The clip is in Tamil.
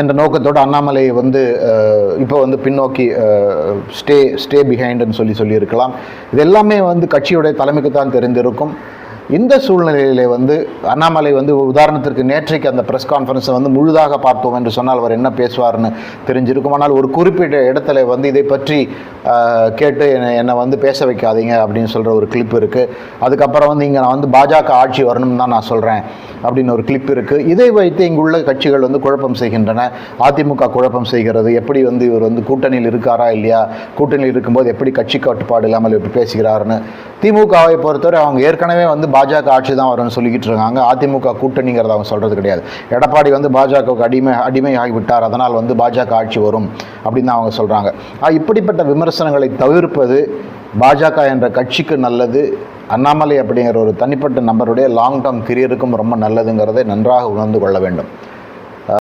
என்ற நோக்கத்தோடு அண்ணாமலை வந்து இப்போ வந்து பின்னோக்கி ஸ்டே ஸ்டே பிஹைண்டுன்னு சொல்லி சொல்லியிருக்கலாம். இது எல்லாமே வந்து கட்சியுடைய தலைமைக்கு தான் தெரிந்திருக்கும். இந்த சூழ்நிலையிலே வந்து அண்ணாமலை வந்து உதாரணத்திற்கு நேற்றைக்கு அந்த ப்ரெஸ் கான்ஃபரன்ஸை வந்து முழுதாக பார்த்தோம் என்று சொன்னால் அவர் என்ன பேசுவார்னு தெரிஞ்சிருக்கும் ஆனால் ஒரு குறிப்பிட்ட இடத்துல வந்து இதை பற்றி கேட்டு என்னை என்னை வந்து பேச வைக்காதீங்க அப்படின்னு சொல்கிற ஒரு கிளிப் இருக்குது அதுக்கப்புறம் வந்து இங்கே நான் வந்து பாஜக ஆட்சி வரணும்னு தான் நான் சொல்கிறேன் அப்படின்னு ஒரு கிளிப் இருக்குது இதை வைத்து இங்குள்ள கட்சிகள் வந்து குழப்பம் செய்கின்றன. அதிமுக குழப்பம் செய்கிறது. எப்படி வந்து இவர் வந்து கூட்டணியில் இருக்காரா இல்லையா? கூட்டணியில் இருக்கும்போது எப்படி கட்சி கட்டுப்பாடு இல்லாமல் இப்படி பேசுகிறாருன்னு திமுகவை பொறுத்தவரை அவங்க ஏற்கனவே வந்து பாஜக ஆட்சி தான் வரும்னு சொல்லிக்கிட்டு இருக்காங்க. அதிமுக கூட்டணிங்கிறத அவங்க சொல்கிறது கிடையாது. எடப்பாடி வந்து பாஜகவுக்கு அடிமை அடிமை ஆகிவிட்டார் அதனால் வந்து பாஜக ஆட்சி வரும் அப்படின்னு தான் அவங்க சொல்கிறாங்க இப்படிப்பட்ட விமர்சனங்களை தவிர்ப்பது பாஜக என்ற கட்சிக்கு நல்லது. அண்ணாமலை அப்படிங்கிற ஒரு தனிப்பட்ட நபருடைய லாங் டேர்ம் கெரியருக்கும் ரொம்ப நல்லதுங்கிறதை நன்றாக உணர்ந்து கொள்ள வேண்டும்.